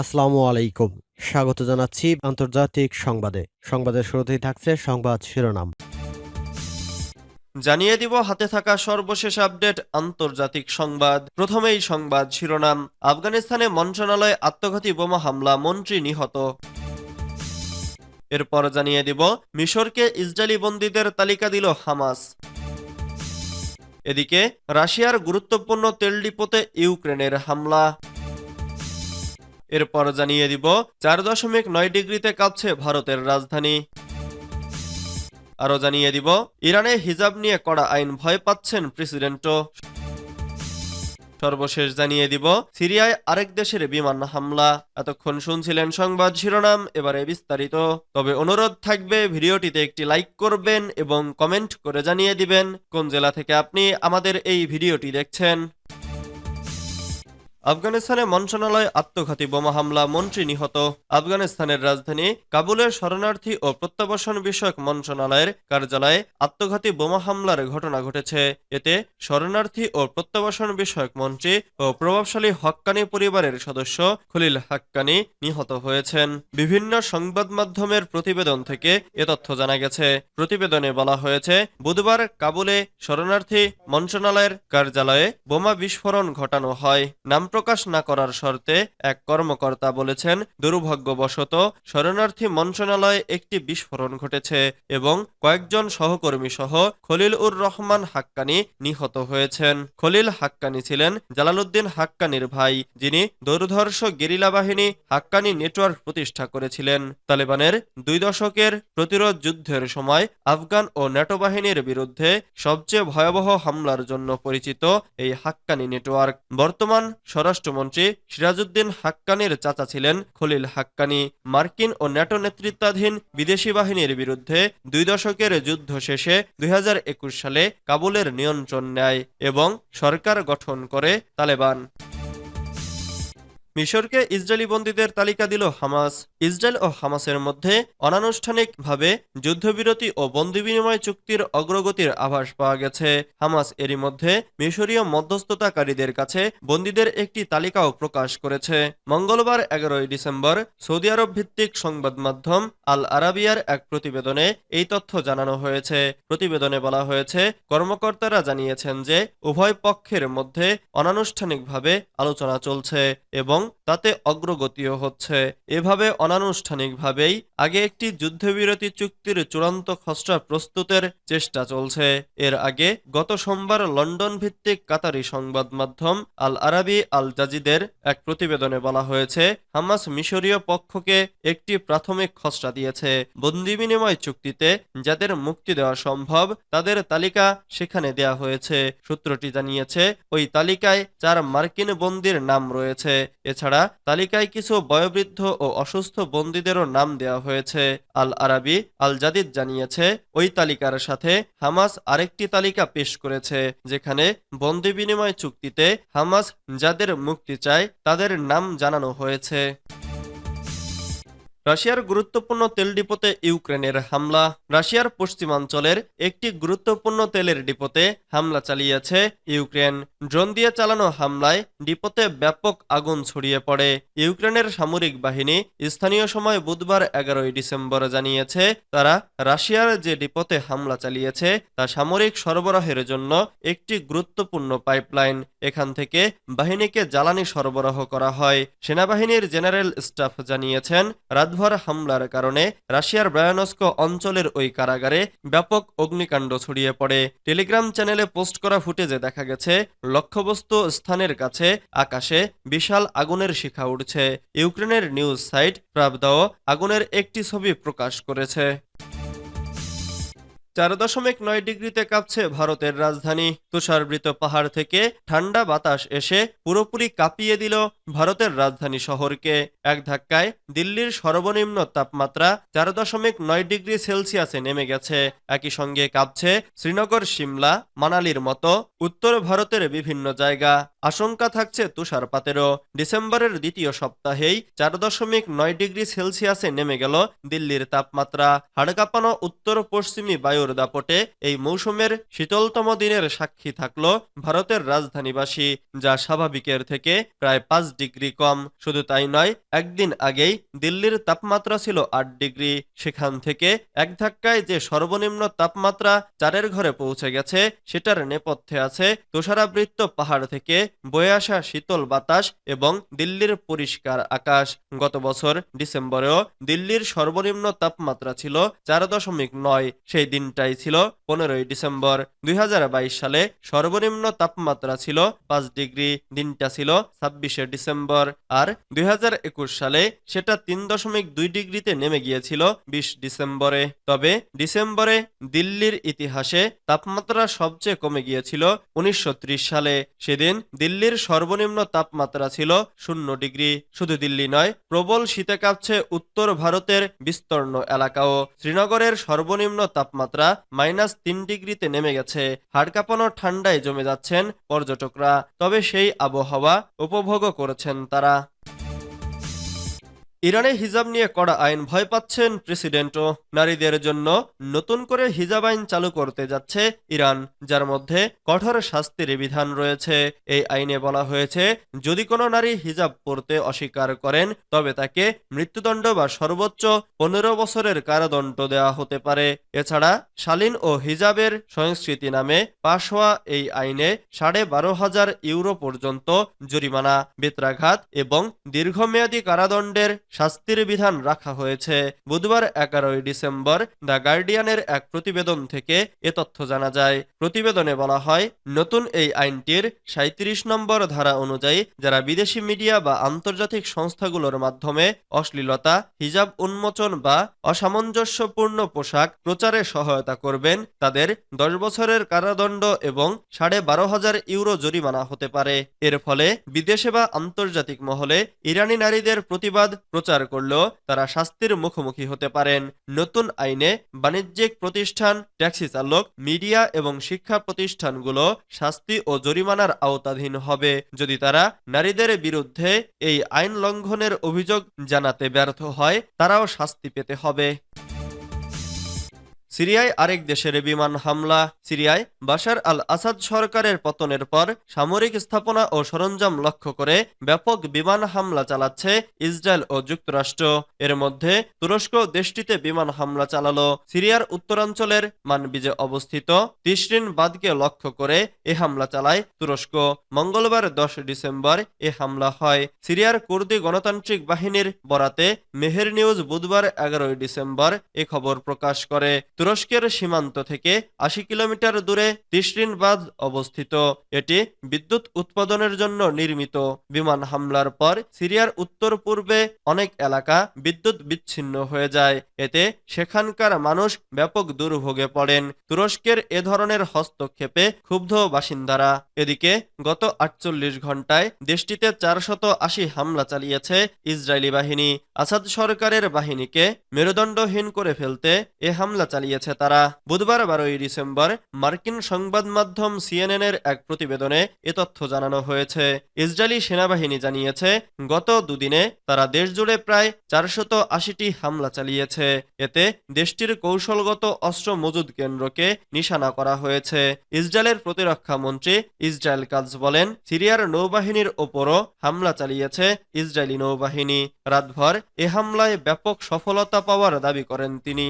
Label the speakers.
Speaker 1: আসসালামু আলাইকুম। স্বাগত জানাচ্ছি আন্তর্জাতিক সংবাদে। সংবাদের শুরুতেই থাকছে সংবাদ শিরোনাম।
Speaker 2: জানিয়ে দিব, হাতে থাকা সর্বশেষ আপডেট, আন্তর্জাতিক সংবাদ। প্রথমেই সংবাদ শিরোনাম। আফগানিস্তানে মন্ত্রণালয়ে আত্মঘাতী বোমা হামলা, মন্ত্রী নিহত। এরপর জানিয়ে দিব, মিশরকে ইসরায়েলি বন্দীদের তালিকা দিল হামাস। এদিকে, রাশিয়ার গুরুত্বপূর্ণ তেল ডিপোতে ইউক্রেনের হামলা। এরপর জানিয়ে দিব, চার দশমিক নয় ডিগ্রিতে কাঁপছে ভারতের রাজধানী। আরও জানিয়ে দিব, ইরানে হিজাব নিয়ে কড়া আইন ভয় পাচ্ছেন প্রেসিডেন্টও। সর্বশেষ জানিয়ে দিব, সিরিয়ায় আরেক দেশের বিমান হামলা। এতক্ষণ শুনছিলেন সংবাদ শিরোনাম, এবারে বিস্তারিত। তবে অনুরোধ থাকবে, ভিডিওটিতে একটি লাইক করবেন এবং কমেন্ট করে জানিয়ে দিবেন, কোন জেলা থেকে আপনি আমাদের এই ভিডিওটি দেখছেন। আফগানিস্তানে মন্ত্রণালয় আত্মঘাতী বোমা হামলা মন্ত্রী নিহত। আফগানিস্তানের রাজধানী কাবুলের শরণার্থী ও প্রত্যাবাসন বিষয়ক মন্ত্রণালয়ের কার্যালয়ে আত্মঘাতী বোমা হামলার ঘটনা ঘটেছে। এতে শরণার্থী ও প্রত্যাবাসন বিষয়ক মন্ত্রী ও প্রভাবশালী হক্কানি পরিবারের সদস্য খলিল হাক্কানি নিহত হয়েছেন। বিভিন্ন সংবাদ মাধ্যমের প্রতিবেদন থেকে এ তথ্য জানা গেছে। প্রতিবেদনে বলা হয়েছে, বুধবার কাবুলে শরণার্থী মন্ত্রণালয়ের কার্যালয়ে বোমা বিস্ফোরণ ঘটানো হয়। নাম প্রকাশ না করার শর্তে এক কর্মকর্তা বলেছেন, দুর্ভাগ্যবশত শরণার্থী মন্ত্রণালয়ে একটি বিস্ফোরণ ঘটেছে এবং কয়েকজন সহকর্মী সহ খলিল উর রহমান হাক্কানি নিহত হয়েছেন। খলিল হাক্কানি ছিলেন জালালউদ্দিন হাক্কানির ভাই, যিনি দুর্ধর্ষ গেরিলা বাহিনী হাক্কানি নেটওয়ার্ক প্রতিষ্ঠা করেছিলেন। তালেবানের দুই দশকের প্রতিরোধ যুদ্ধের সময় আফগান ও ন্যাটো বাহিনীর বিরুদ্ধে সবচেয়ে ভয়াবহ হামলার জন্য পরিচিত এই হাক্কানি নেটওয়ার্ক। বর্তমান স্বরাষ্ট্রমন্ত্রী সিরাজউদ্দিন হাক্কানির চাচা ছিলেন খলিল হাক্কানি। মার্কিন ও ন্যাটো নেতৃত্বাধীন বিদেশি বাহিনীর বিরুদ্ধে দুই দশকের যুদ্ধ শেষে দুই হাজার একুশ সালে কাবুলের নিয়ন্ত্রণ নেয় এবং সরকার গঠন করে তালেবান। মিশরকে ইসরায়েলি বন্দীদের তালিকা দিল হামাস। ইসরায়েল ও হামাসের মধ্যে অনানুষ্ঠানিকভাবে যুদ্ধবিরতি ও বন্দি বিনিময় চুক্তির অগ্রগতির আভাস পাওয়া গেছে। হামাস এরই মধ্যে মিশরীয় মধ্যস্থতাকারীদের কাছে বন্দীদের একটি তালিকাও প্রকাশ করেছে। মঙ্গলবার এগারোই ডিসেম্বর সৌদি আরব ভিত্তিক সংবাদ মাধ্যম আল আরাবিয়ার এক প্রতিবেদনে এই তথ্য জানানো হয়েছে। প্রতিবেদনে বলা হয়েছে, কর্মকর্তারা জানিয়েছেন যে উভয় পক্ষের মধ্যে অনানুষ্ঠানিকভাবে আলোচনা চলছে এবং Então, তাতে অগ্রগতিও হচ্ছে। এভাবে অনানুষ্ঠানিকভাবেই আগে একটি যুদ্ধবিরতি চুক্তির চূড়ান্ত খসড়া প্রস্তুতের চেষ্টা চলছে। এর আগে গত সোমবার লন্ডন ভিত্তিক কাতারি সংবাদ মাধ্যম আল আরাবি আল জাজিদের এক প্রতিবেদনে বলা হয়েছে, হামাস মিশরীয় পক্ষকে একটি প্রাথমিক খসড়া দিয়েছে। বন্দি বিনিময় চুক্তিতে যাদের মুক্তি দেওয়া সম্ভব, তাদের তালিকা সেখানে দেয়া হয়েছে। সূত্রটি জানিয়েছে, ওই তালিকায় চার মার্কিন বন্দির নাম রয়েছে। এছাড়া তালিকায় কিছু বয়োবৃদ্ধ ও অসুস্থ বন্দীদেরও নাম দেওয়া হয়েছে। আল আরাবি আল জাদিদ জানিয়েছে, ওই তালিকার সাথে হামাস আরেকটি তালিকা পেশ করেছে, যেখানে বন্দী বিনিময় চুক্তিতে হামাস যাদের মুক্তি চায় তাদের নাম জানানো হয়েছে। রাশিয়ার গুরুত্বপূর্ণ তেল ডিপোতে ইউক্রেনের হামলা। রাশিয়ার পশ্চিমাঞ্চলের একটি গুরুত্বপূর্ণ তেলের ডিপোতে হামলা চালিয়েছে ইউক্রেন। ড্রোন দিয়ে চালানো হামলায় ডিপোতে ব্যাপক আগুন ছড়িয়ে পড়ে। ইউক্রেনের সামরিক বাহিনী স্থানীয় সময় বুধবার এগারোই ডিসেম্বর জানিয়েছে, তারা রাশিয়ার যে ডিপোতে হামলা চালিয়েছে, তা সামরিক সরবরাহের জন্য একটি গুরুত্বপূর্ণ পাইপলাইন। এখান থেকে বাহিনীকে জ্বালানি সরবরাহ করা হয়। সেনাবাহিনীর জেনারেল স্টাফ জানিয়েছেন, রাতভর হামলার কারণে রাশিয়ার ব্রায়ানস্ক অঞ্চলের ওই কারাগারে ব্যাপক অগ্নিকাণ্ড ছড়িয়ে পড়ে। টেলিগ্রাম চ্যানেলে পোস্ট করা ফুটেজে দেখা গেছে, লক্ষ্যবস্তু স্থানের কাছে আকাশে বিশাল আগুনের শিখা উঠছে ইউক্রেনের নিউজ সাইট প্রাবদাও আগুনের একটি ছবি প্রকাশ করেছে। চার দশমিক নয় ডিগ্রিতে কাঁপছে ভারতের রাজধানী। তুষারবৃত পাহাড় থেকে ঠান্ডা বাতাস এসে পুরোপুরি কাঁপিয়ে দিল ভারতের রাজধানী শহরকে। এক ধাক্কায় দিল্লির সর্বনিম্ন তাপমাত্রা চার দশমিক নয় ডিগ্রি সেলসিয়াসে নেমে গেছে। একই সঙ্গে কাঁপছে শ্রীনগর, সিমলা, মানালির মতো উত্তর ভারতের বিভিন্ন জায়গা। আশঙ্কা থাকছে তুষারপাতেরও। ডিসেম্বরের দ্বিতীয় সপ্তাহেই চার দশমিক নয় ডিগ্রি সেলসিয়াসে নেমে গেল দিল্লির তাপমাত্রা। হাড়কাঁপানো উত্তর পশ্চিমী বায়ুর দাপটে এই মৌসুমের শীতলতম দিনের সাক্ষী থাকল ভারতের রাজধানীবাসী, যা স্বাভাবিকের থেকে প্রায় পাঁচ ডিগ্রি কম। শুধু তাই নয়, একদিন আগেই দিল্লির তাপমাত্রা ছিল আট ডিগ্রি। সেখান থেকে এক ধাক্কায় যে সর্বনিম্ন তাপমাত্রা চারের ঘরে পৌঁছে গেছে, সেটার নেপথ্যে আছে তুষারাবৃত্ত পাহাড় থেকে বয়ে আসা শীতল বাতাস এবং দিল্লির পরিষ্কার আকাশ। গত বছর ডিসেম্বরেও দিল্লির সর্বনিম্ন তাপমাত্রা ছিল চার দশমিক নয়, সেই দিনটাই ছিল পনেরোই ডিসেম্বর। দুই সালে সর্বনিম্ন তাপমাত্রা ছিল পাঁচ ডিগ্রি, দিনটা ছিল ছাব্বিশে ডিসেম্বর। আর দুই হাজার একুশ সালে সেটা তিন দশমিক দুই ডিগ্রিতে নেমে গিয়েছিল বিশ ডিসেম্বরে। তবে ডিসেম্বরে দিল্লির ইতিহাসে তাপমাত্রা সবচেয়ে কমে গিয়েছিল উনিশশো ত্রিশ সালে। সেদিন দিল্লির সর্বনিম্ন তাপমাত্রা ছিল শূন্য ডিগ্রি। শুধু দিল্লি নয়, প্রবল শীতে কাঁপছে উত্তর ভারতের বিস্তীর্ণ এলাকাও। শ্রীনগরের সর্বনিম্ন তাপমাত্রা মাইনাস তিন ডিগ্রিতে নেমে গেছে। হাড়কাঁপানো ঠান্ডায় জমে যাচ্ছেন পর্যটকরা, তবে সেই আবহাওয়া উপভোগও করেছেন তারা। ইরানে হিজাব নিয়ে কড়া আইন ভয় পাচ্ছেন প্রেসিডেন্টও। নারীদের জন্য নতুন করে হিজাব আইন চালু করতে যাচ্ছে ইরান, যার মধ্যে কঠোর শাস্তির বিধান রয়েছে। এই আইনে বলা হয়েছে, যদি কোনো নারী হিজাব পরতে অস্বীকার করেন, তবে তাকে মৃত্যুদণ্ড বা সর্বোচ্চ পনেরো বছরের কারাদণ্ড দেওয়া হতে পারে। এছাড়া শালীন ও হিজাবের সংস্কৃতি নামে পাশ হওয়া এই আইনে সাড়ে বারো হাজার ইউরো পর্যন্ত জরিমানা, বেত্রাঘাত এবং দীর্ঘমেয়াদী কারাদণ্ডের শাস্তির বিধান রাখা হয়েছে। বুধবার এগারোই ডিসেম্বর দ্য গার্ডিয়ানের এক প্রতিবেদন থেকে এ তথ্য জানা যায়। প্রতিবেদনে বলা হয়, নতুন এই আইনটির সাঁত্রিশ নম্বর ধারা অনুযায়ী যারা বিদেশি মিডিয়া বা আন্তর্জাতিক সংস্থাগুলোর মাধ্যমে অশ্লীলতা, হিজাব উন্মোচন বা অসামঞ্জস্যপূর্ণ পোশাক প্রচারে সহায়তা করবেন, তাদের দশ বছরের কারাদণ্ড এবং সাড়ে বারো হাজার ইউরো জরিমানা হতে পারে। এর ফলে বিদেশে বা আন্তর্জাতিক মহলে ইরানি নারীদের প্রতিবাদ প্রচার করলেও তারা শাস্তির মুখোমুখি হতে পারেন। নতুন আইনে বাণিজ্যিক প্রতিষ্ঠান, ট্যাক্সি চালক, মিডিয়া এবং শিক্ষা প্রতিষ্ঠানগুলো শাস্তি ও জরিমানার আওতাধীন হবে। যদি তারা নারীদের বিরুদ্ধে এই আইন লঙ্ঘনের অভিযোগ জানাতে ব্যর্থ হয়, তারাও শাস্তি পেতে হবে। সিরিয়ায় আরেক দেশের বিমান হামলা, সিরিয়ায় বাশার আল আসাদ সরকারের পতনের পর সামরিক স্থাপনা ও সরঞ্জাম লক্ষ্য করে ব্যাপক বিমান হামলা চালাচ্ছে ইসরায়েল ও যুক্তরাষ্ট্র। এর মধ্যে তুরস্ক দেশটিতে বিমান হামলা চালালো, সিরিয়ার উত্তরাঞ্চলের মানবিজে অবস্থিত তিসরিন বাদকে লক্ষ্য করে এ হামলা চালায় তুরস্ক। মঙ্গলবার দশ ডিসেম্বর এ হামলা হয়। সিরিয়ার কুর্দি গণতান্ত্রিক বাহিনীর বরাতে মেহের নিউজ বুধবার এগারোই ডিসেম্বর এ খবর প্রকাশ করে। তুরস্কের সীমান্ত থেকে আশি কিলোমিটার দূরে তিসরিন অবস্থিত। এটি বিদ্যুৎ উৎপাদনের জন্য নির্মিত। বিমান হামলার পর সিরিয়ার উত্তর পূর্বে অনেক এলাকা বিদ্যুৎ বিচ্ছিন্ন হয়ে যায়। এতে সেখানকার মানুষ ব্যাপক দুর্ভোগে পড়েন। তুরস্কের এ ধরনের হস্তক্ষেপে ক্ষুব্ধ বাসিন্দারা। এদিকে গত আটচল্লিশ ঘন্টায় দেশটিতে চারশত আশি হামলা চালিয়েছে ইসরায়েলি বাহিনী। আসাদ সরকারের বাহিনীকে মেরুদণ্ডহীন করে ফেলতে এ হামলা চালিয়েছে তারা। বুধবার বারোই ডিসেম্বর মার্কিন সংবাদ মাধ্যম সিএনএন এর এক প্রতিবেদনে এ তথ্য জানানো হয়েছে। ইসরায়েলি সেনাবাহিনী জানিয়েছে, গত দুদিনে তারা দেশজুড়ে প্রায় চারশত আশিটি হামলা চালিয়েছে। এতে দেশটির কৌশলগত অস্ত্র মজুদ কেন্দ্রকে নিশানা করা হয়েছে। ইসরায়েলের প্রতিরক্ষা মন্ত্রী ইসরায়েল কাজ বলেন, সিরিয়ার নৌবাহিনীর ওপরও হামলা চালিয়েছে ইসরায়েলি নৌবাহিনী। রাতভর এ হামলায় ব্যাপক সফলতা পাওয়ার দাবি করেন তিনি।